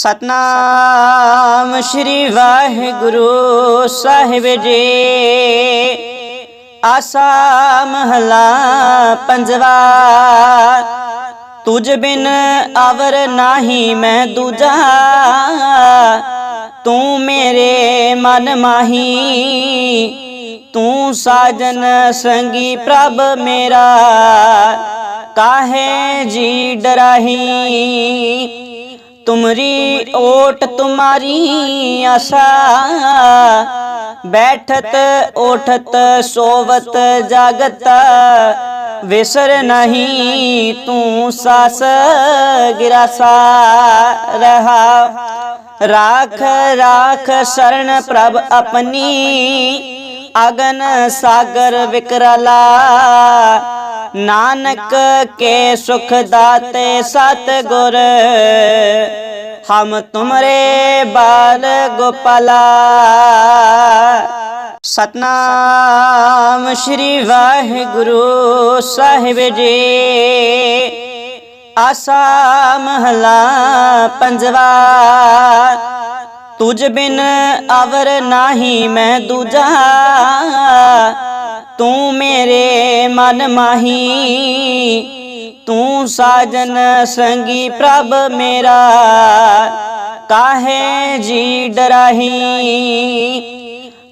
ਸਤਨਾਮ ਸ਼੍ਰੀ ਵਾਹਿਗੁਰੂ ਸਾਹਿਬ ਜੀ। ਆਸਾ ਮਹਲਾ ਪੰਜਵਾ। ਤੁਝ ਬਿਨ ਅਵਰ ਨਾਹੀ ਮੈਂ ਦੂਜਾ। ਤੂੰ ਮੇਰੇ ਮਨ ਮਾਹੀ। ਤੂੰ ਸਾਜਨ ਸੰਗੀ ਪ੍ਰਭ ਮੇਰਾ। ਕਾਹੇ ਜੀ ਡਰਾਹੀ? ਤੁਮਰੀ ਓਟ ਤੁਮਾਰੀ ਆਸਾ। ਬੈਠਤ ਓਠਤ ਸੋਵਤ ਜਾਗਤ। ਵਿਸਰ ਨਹੀਂ ਤੂੰ ਸਾਸ ਗਿਰਾਸਾ ਰਹਾ। ਰਾਖ ਰਾਖ ਸ਼ਰਨ ਪ੍ਰਭ ਆਪਣੀ। ਅਗਨ ਸਾਗਰ ਵਿਕਰਲਾ। ਨਾਨਕ ਕੇ ਸੁਖ ਦਾਤੇ ਸਤ ਗੁਰ ਹਮ ਤੁਮਰੇ ਬਾਲ ਗੋਪਾਲਾ। ਸਤਨਾਮ ਸ਼੍ਰੀ ਵਾਹਿਗੁਰੂ ਸਾਹਿਬ ਜੀ। ਆਸਾ ਮਹਲਾ ਪੰਜਵਾ, ਤੁਝ ਬਿਨ ਅਵਰ ਨਾਹੀ ਮੈਂ ਦੂਜਾ। ਤੂੰ ਮੇਰੇ ਮਨ ਮਾਹੀ ਤੂੰ ਸਾਜਨ ਸੰਗੀ ਪ੍ਰਭ ਮੇਰਾ ਕਾਹੇ ਜੀ ਡਰਾਹੀ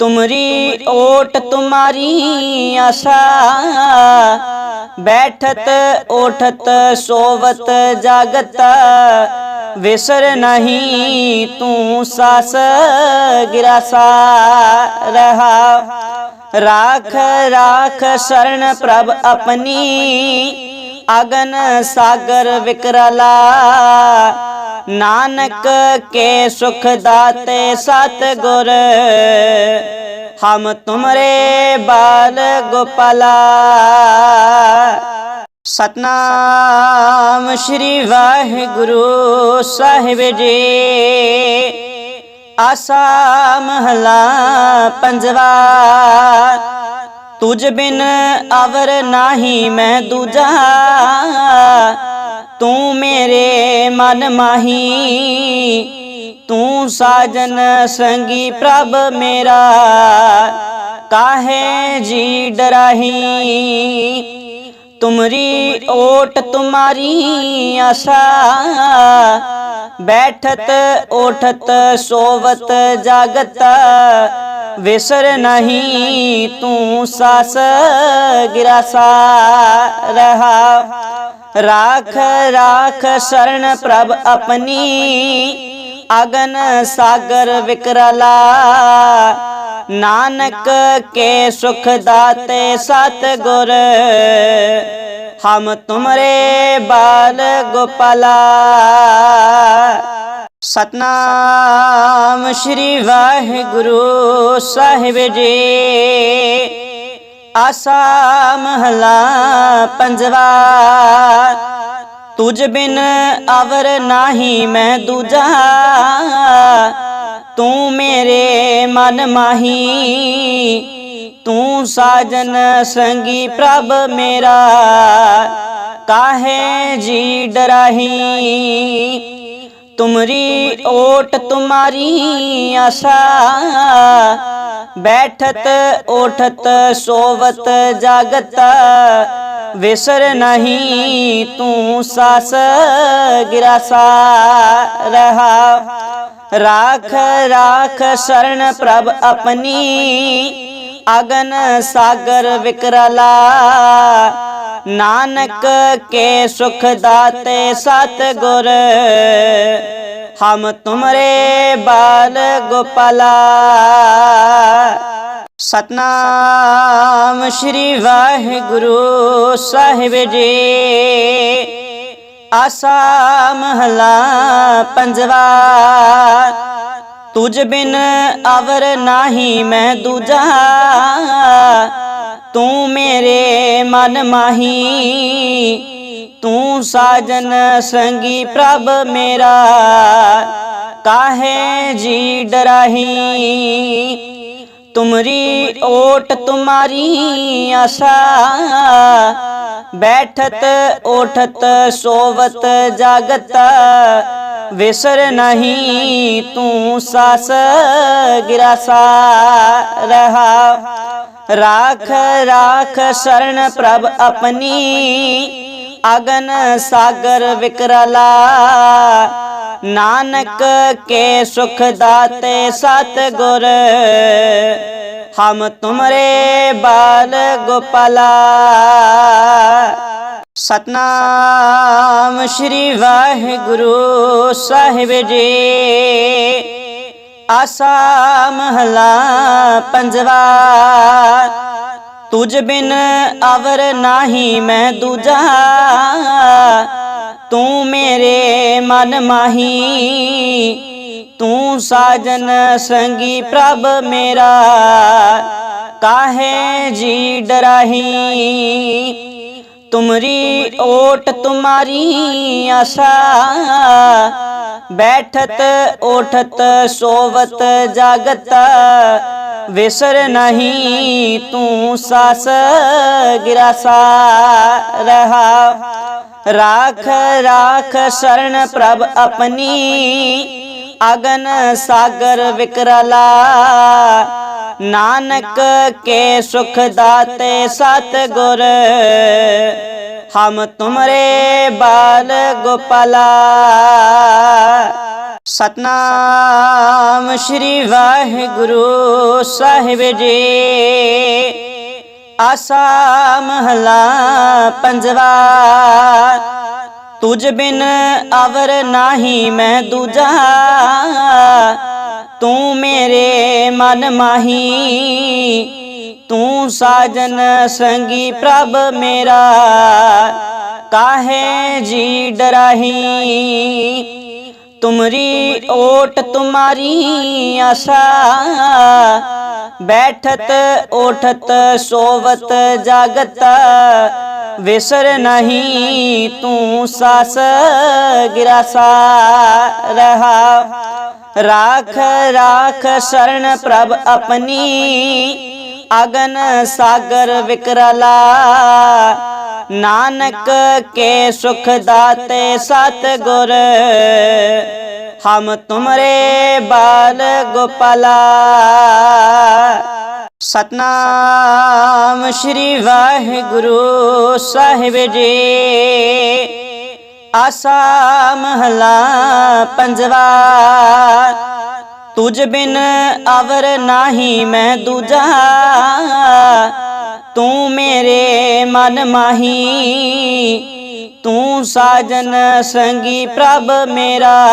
ਤੁਮਰੀ ਓਟ ਤੁਮਾਰੀ ਆਸਾ ਬੈਠਤ ਓਠਤ ਸੋਵਤ ਜਾਗਤ ਵਿਸਰ ਨਹੀਂ ਤੂੰ ਸਾਸ ਗਿਰਾਸਾ ਰਹਾ ਰਾਖ ਰਾਖ ਸ਼ਰਨ ਪ੍ਰਭ ਆਪਣੀ, ਅਗਨ ਸਾਗਰ ਵਿਕਰਲਾ। ਨਾਨਕ ਕੇ ਸੁਖ ਦਾਤੇ ਸਤ ਗੁਰ ਹਮ ਤੁਮਰੇ ਬਾਲ ਗੋਪਾਲਾ। ਸਤਨਾਮ ਸ਼੍ਰੀ ਵਾਹਿਗੁਰੂ ਸਾਹਿਬ ਜੀ। ਆਸਾ ਮਹਲਾ ਪੰਜਵਾ, ਤੁਝ ਬਿਨ ਅਵਰ ਨਾਹੀ ਮੈਂ ਦੂਜਾ, ਤੂੰ ਮੇਰੇ ਮਨ ਮਾਹੀ, ਤੂੰ ਸਾਜਨ ਸੰਗੀ ਪ੍ਰਭ ਮੇਰਾ, ਕਾਹੇ ਜੀ ਡਰਾਹੀ ਤੁਮਰੀ ਓਟ ਤੁਮਾਰੀ ਆਸਾ। ਬੈਠਤ ਓਠਤ ਸੋਵਤ ਜਾਗਤ। ਵਿਸਰ ਨਹੀਂ ਤੂੰ ਸਾਸ ਗਿਰਾਸਾ ਰਹਾ। ਰਾਖ ਰਾਖ ਸ਼ਰਨ ਪ੍ਰਭ ਆਪਣੀ। ਅਗਨ ਸਾਗਰ ਵਿਕਰਲਾ, ਨਾਨਕ ਕੇ ਸੁਖ ਦਾਤੇ ਸਤ ਗੁਰ ਹਮ ਤੁਮਰੇ ਬਾਲ ਗੋਪਾਲਾ। ਸਤਨਾਮ ਸ਼੍ਰੀ ਵਾਹਿਗੁਰੂ ਸਾਹਿਬ ਜੀ। ਆਸਾ ਮਹਲਾ ਪੰਜਵਾ। ਤੁਝ ਬਿਨ ਅਵਰ ਨਾਹੀ ਮੈਂ ਦੂਜਾ। ਤੂੰ ਮੇਰੇ ਮਨ ਮਾਹੀ, ਤੂੰ ਸਾਜਨ ਸੰਗੀ ਪ੍ਰਭ ਮੇਰਾ। ਕਾਹੇ ਜੀ ਡਰਾਹੀ? ਤੁਮਰੀ ਓਟ ਤੁਮਾਰੀ ਆਸਾ। ਬੈਠਤ ਓਠਤ ਸੋਵਤ ਜਾਗਤ। ਵਿਸਰ ਨਹੀਂ ਤੂੰ ਸਾਸ ਗਿਰਾਸਾ ਰਹਾ। ਰਾਖ ਰਾਖ ਸ਼ਰਨ ਪ੍ਰਭ ਆਪਣੀ। ਅਗਨ ਸਾਗਰ ਵਿਕਰਲਾ। ਨਾਨਕ ਕੇ ਸੁਖ ਦਾਤੇ ਸਤ ਗੁਰ ਹਮ ਤੁਮਰੇ ਬਾਲ ਗੋਪਾਲਾ। ਸਤਨਾਮ ਸ਼੍ਰੀ ਵਾਹਿਗੁਰੂ ਸਾਹਿਬ ਜੀ। ਆਸਾ ਮਹਲਾ ਪੰਜਵਾ। ਤੁਝ ਬਿਨ ਅਵਰ ਨਾਹੀ ਮੈਂ ਦੂਜਾ ਤੂੰ ਮੇਰੇ ਮਨ ਮਾਹੀ ਤੂੰ ਸਾਜਨ ਸੰਗੀ ਪ੍ਰਭ ਮੇਰਾ ਕਾਹੇ ਜੀ ਡਰਾਹੀ ਤੁਮਰੀ ਓਟ ਤੁਮਾਰੀ ਆਸਾ ਬੈਠਤ, ਉਠਤ, ਸੋਵਤ, ਜਾਗਤ, ਵਿਸਰ ਨਹੀਂ ਤੂੰ ਸਾਸ ਗਿਰਾਸਾ ਰਹਾ। ਰਾਖ ਰਾਖ ਸ਼ਰਨ ਪ੍ਰਭ ਆਪਣੀ, ਅਗਨ ਸਾਗਰ ਵਿਕਰਲਾ। ਨਾਨਕ ਕੇ ਸੁਖ ਦਾਤੇ ਸਤ ਗੁਰ ਹਮ ਤੁਮਰੇ ਬਾਲ ਗੋਪਾਲਾ ਸਤਨਾਮ ਸ਼੍ਰੀ ਵਾਹਿਗੁਰੂ ਸਾਹਿਬ ਜੀ ਆਸਾ ਮਹਲਾ ਪੰਜਵਾ ਤੁਝ ਬਿਨ ਅਵਰ ਨਾਹੀ ਮੈਂ ਦੂਜਾ ਤੂੰ ਮੇਰੇ ਮਨ ਮਾਹੀ ਤੂੰ ਸਾਜਨ ਸੰਗੀ ਪ੍ਰਭ ਮੇਰਾ ਕਾਹੇ ਜੀ ਡਰਾਹੀ ਤੁਮਰੀ ਓਟ ਤੁਮਾਰੀ ਆਸਾ ਬੈਠਤ ਉਠਤ ਸੋਵਤ ਜਾਗਤ ਵਿਸਰ ਨਹੀਂ ਤੂੰ ਸਾਸ ਗਿਰਾਸਾ ਰਹਾ ਰਾਖ ਰਾਖ ਸ਼ਰਨ ਪ੍ਰਭ ਆਪਣੀ ਅਗਨ ਸਾਗਰ ਵਿਕਰਲਾ। ਨਾਨਕ ਕੇ ਸੁਖ ਦਾਤੇ ਸਤ ਗੁਰ ਹਮ ਤੁਮਰੇ ਬਾਲ ਗੋਪਾਲਾ। ਸਤਨਾਮ ਸ਼੍ਰੀ ਵਾਹਿਗੁਰੂ ਸਾਹਿਬ ਜੀ। ਆਸਾ ਮਹਲਾ ਪੰਜਵਾ। ਤੁਝ ਬਿਨ ਅਵਰ ਨਾਹੀ ਮੈਂ ਦੂਜਾ ਤੂੰ ਮੇਰੇ ਮਨ ਮਾਹੀ ਤੂੰ ਸਾਜਨ ਸੰਗੀ ਪ੍ਰਭ ਮੇਰਾ ਕਾਹੇ ਜੀ ਡਰਾਹੀ ਤੁਮਰੀ ਓਟ ਤੁਮਾਰੀ ਆਸਾ ਬੈਠਤ ਉਠਤ ਸੋਵਤ ਜਾਗਤ ਵਿਸਰ ਨਹੀਂ ਤੂੰ ਸਸ ਗਿਰਾਸਾ ਰਹਾ। ਰਾਖ ਰਾਖ ਸ਼ਰਨ ਪ੍ਰਭ ਆਪਣੀ, ਅਗਨ ਸਾਗਰ ਵਿਕਰਲਾ। ਨਾਨਕ ਕੇ ਸੁਖ ਦਾਤੇ ਸਤ ਗੁਰ ਹਮ ਤੁਮਰੇ ਬਾਲ ਗੋਪਾਲਾ। ਸਤਨਾਮ ਸ਼੍ਰੀ ਵਾਹਿਗੁਰੂ ਸਾਹਿਬ ਜੀ। ਆਸਾ ਮਹਲਾ ਪੰਜਵਾ। ਤੁਝ ਬਿਨ ਅਵਰ ਨਾਹੀ ਮੈਂ ਦੂਜਾ। ਤੂੰ ਮੇਰੇ ਮਨ ਮਾਹੀ। ਤੂੰ ਸਾਜਨ ਸੰਗੀ ਪ੍ਰਭ ਮੇਰਾ।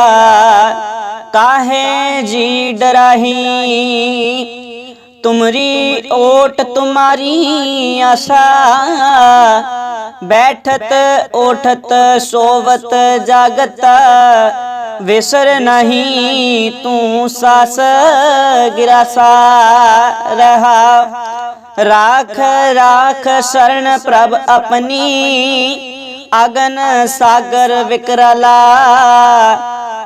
ਕਾਹੇ ਜੀ ਡਰਾਹੀ? ਤੁਮਰੀ ਓਟ ਤੁਮਾਰੀ ਆਸਾ। ਬੈਠਤ ਉਠਤ ਸੋਵਤ ਜਾਗਤ। ਵਿਸਰ ਨਹੀਂ ਤੂੰ ਸਾਸ ਗਿਰਾਸਾ ਰਹਾ। ਰਾਖ ਰਾਖ ਸ਼ਰਨ ਪ੍ਰਭ ਆਪਣੀ। ਅਗਨ ਸਾਗਰ ਵਿਕਰਲਾ।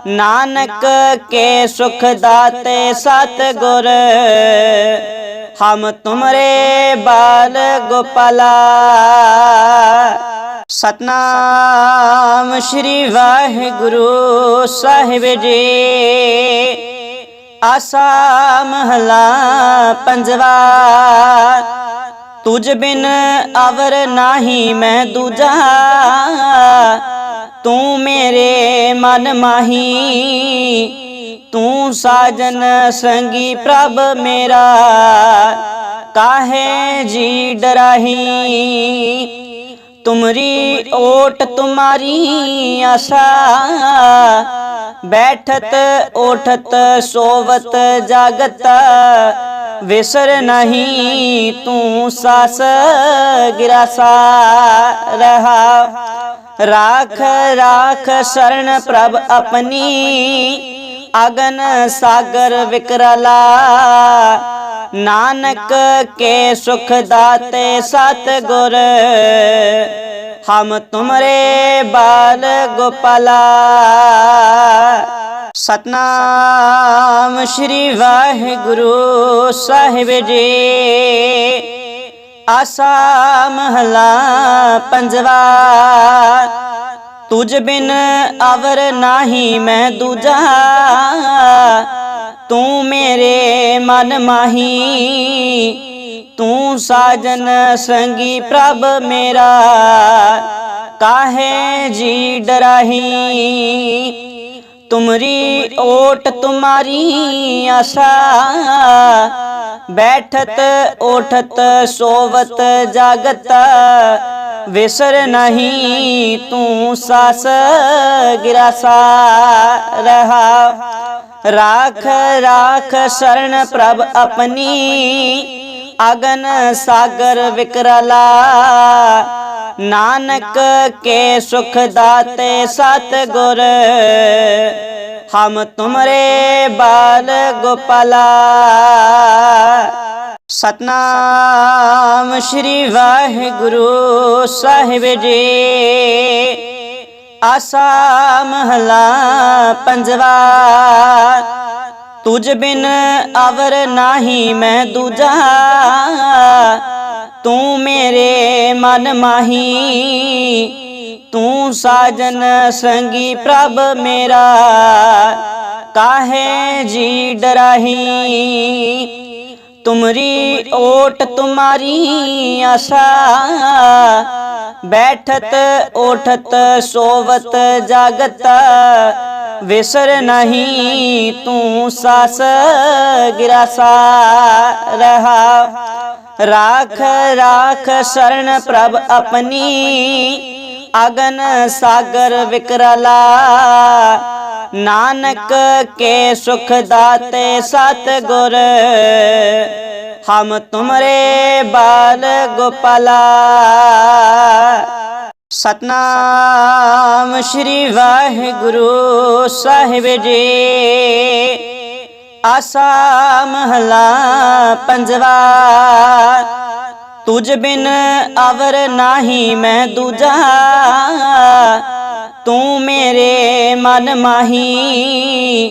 ਨਾਨਕ ਕੇ ਸੁਖ ਦਾਤੇ ਸਤ ਗੁਰ ਹਮ ਤੁਮਰੇ ਬਾਲ ਗੋਪਾਲਾ। ਸਤਨਾਮ ਸ਼੍ਰੀ ਵਾਹਿਗੁਰੂ ਸਾਹਿਬ ਜੀ। ਆਸਾ ਮਹਲਾ ਪੰਜਵਾ। ਤੁਝ ਬਿਨ ਅਵਰ ਨਾਹੀ ਮੈਂ ਦੂਜਾ ਤੂੰ ਮੇਰੇ ਮਨ ਮਾਹੀ ਤੂੰ ਸਾਜਨ ਸੰਗੀ ਪ੍ਰਭ ਮੇਰਾ ਕਾਹੇ ਜੀ ਡਰਾਹੀ ਤੁਮਰੀ ਓਟ ਤੁਮਾਰੀ ਆਸਾ ਬੈਠਤ ਉਠਤ ਸੋਵਤ ਜਾਗਤ ਵਿਸਰ ਨਹੀਂ ਤੂੰ ਸਾਸ ਗਿਰਾਸਾ ਰਹਾ। ਰਾਖ ਰਾਖ ਸ਼ਰਨ ਪ੍ਰਭ ਆਪਣੀ ਅਗਨ ਸਾਗਰ ਵਿਕਰਲਾ। ਨਾਨਕ ਕੇ ਸੁਖ ਦਾਤੇ ਸਤ ਗੁਰ ਹਮ ਤੁਮਰੇ ਬਾਲ ਗੋਪਾਲਾ। ਸਤਨਾਮ ਸ਼੍ਰੀ ਵਾਹਿਗੁਰੂ ਸਾਹਿਬ ਜੀ। ਆਸਾ ਮਹਲਾ ਪੰਜਵਾ। ਤੁਝ ਬਿਨ ਅਵਰ ਨਾਹੀ ਮੈਂ ਦੂਜਾ। ਤੂੰ ਮੇਰੇ ਮਨ ਮਾਹੀ, ਤੂੰ ਸਾਜਨ ਸੰਗੀ ਪ੍ਰਭ ਮੇਰਾ। ਕਾਹੇ ਜੀ ਡਰਾਹੀ? ਓਠਤ ਸੋਵਤ ਜਾਗਤ। ਵਿਸਰ ਨਹੀਂ ਤੂੰ ਰਹਾ। ਰਾਖ ਰਾਖ ਸ਼ਰਨ ਪ੍ਰਭ ਆਪਣੀ। ਅਗਨ ਸਾਗਰ ਵਿਕਰਲਾ। ਨਾਨਕ ਕੇ ਸੁਖ ਦਾਤੇ ਸਤ ਗੁਰ ਹਮ ਤੁਮਰੇ ਬਾਲ ਗੋਪਾਲਾ। ਸਤਨਾਮ ਸ਼੍ਰੀ ਵਾਹਿਗੁਰੂ ਸਾਹਿਬ ਜੀ। ਆਸਾ ਮਹਲਾ ਪੰਜਵਾ। ਤੁਝ ਬਿਨ ਅਵਰ ਨਾਹੀ ਮੈਂ ਦੂਜਾ। ਤੂੰ ਮੇਰੇ ਮਨ ਮਾਹੀ ਤੂੰ ਸਾਜਨ ਸੰਗੀ ਪ੍ਰਭ ਮੇਰਾ ਕਾਹੇ ਜੀ ਡਰਾਹੀ? ਤੁਮਰੀ ਓਟ ਤੁਮਾਰੀ ਆਸਾ। ਬੈਠਤ ਓਠਤ ਸੋਵਤ ਜਾਗਤ। ਵਿਸਰ ਨਹੀਂ ਤੂੰ ਸਾਸ ਗਿਰਾਸਾ ਰਹਾ। ਰਾਖ ਰਾਖ ਸ਼ਰਨ ਪ੍ਰਭ ਆਪਣੀ। ਅਗਨ ਸਾਗਰ ਵਿਕਰਲਾ। ਨਾਨਕ ਕੇ ਸੁਖ ਦਾਤੇ ਸਤ ਗੁਰ ਹਮ ਤੁਮਰੇ ਬਾਲ ਗੋਪਾਲਾ। ਸਤਨਾਮ ਸ਼੍ਰੀ ਵਾਹਿਗੁਰੂ ਸਾਹਿਬ ਜੀ। ਆਸਾ ਮਹਲਾ ਪੰਜਵਾ। ਤੁਝ ਬਿਨ ਅਵਰ ਨਾਹੀ ਮੈਂ ਦੂਜਾ। ਤੂੰ ਮੇਰੇ ਮਨ ਮਾਹੀ,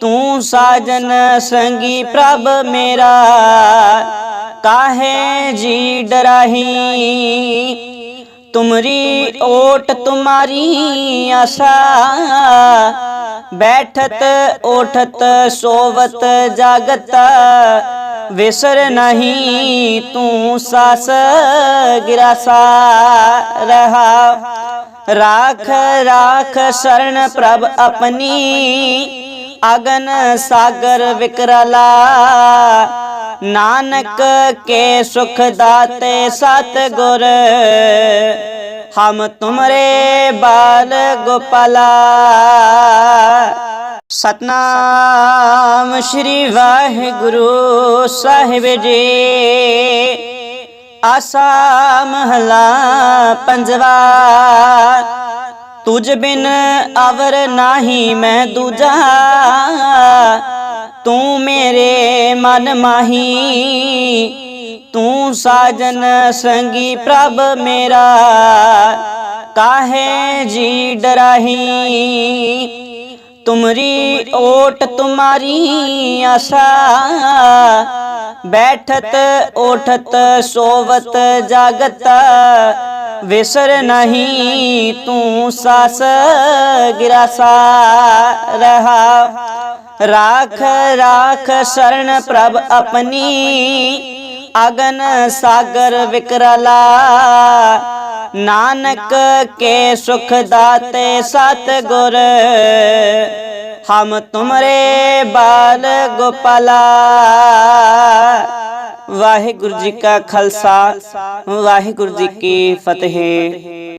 ਤੂੰ ਸਾਜਨ ਸੰਗੀ ਪ੍ਰਭ ਮੇਰਾ। ਕਾਹੇ ਜੀ ਡਰਾਹੀ? ਤੁਮਰੀ ਓਟ ਤੁਮਾਰੀ ਆਸਾ। ਬੈਠਤ ਓਠਤ ਸੋਵਤ ਜਾਗਤ। ਵਿਸਰ ਨਹੀਂ ਤੂੰ ਸਾਸ ਗਿਰਾਸਾ ਰਹਾ। ਰਾਖ ਰਾਖ ਸ਼ਰਨ ਪ੍ਰਭ ਆਪਣੀ। ਅਗਨ ਸਾਗਰ ਵਿਕਰਲਾ। ਨਾਨਕ ਕੇ ਸੁਖ ਦਾਤੇ ਸਤ ਗੁਰ ਹਮ ਤੁਮਰੇ ਬਾਲ ਗੋਪਾਲਾ। ਸਤਨਾਮ ਸ਼੍ਰੀ ਵਾਹਿਗੁਰੂ ਸਾਹਿਬ ਜੀ। ਆਸਾ ਮਹਲਾ ਪੰਜਵਾ। ਤੁਝ ਬਿਨ ਅਵਰ ਨਾਹੀ ਮੈਂ ਦੂਜਾ। ਤੂੰ ਮੇਰੇ ਮਨ ਮਾਹੀ, ਤੂੰ ਸਾਜਨ ਸੰਗੀ ਪ੍ਰਭ ਮੇਰਾ। ਕਾਹੇ ਜੀ ਡਰਾਹੀ? ਤੁਮਰੀ ਓਟ ਤੁਮਾਰੀ ਆਸਾ। ਬੈਠਤ, ਉਠਤ, ਸੋਵਤ, ਜਾਗਤ, ਵਿਸਰ ਨਹੀਂ ਤੂੰ ਸਾਸ ਗਿਰਾਸਾ ਰਹਾ। ਰਾਖ ਰਾਖ, ਸ਼ਰਨ ਪ੍ਰਭ ਆਪਣੀ ਅਗਨ ਸਾਗਰ ਵਿਕਰਲਾ। ਨਾਨਕ ਕੇ ਸੁਖ ਦਾਤੇ ਸਤ ਗੁਰ ਹਮ ਤੁਮਰੇ ਬਾਲ ਗੋਪਾਲਾ। ਵਾਹਿਗੁਰੂ ਜੀ ਕਾ ਖਾਲਸਾ, ਵਾਹਿਗੁਰੂ ਜੀ ਕੀ ਫਤਿਹ।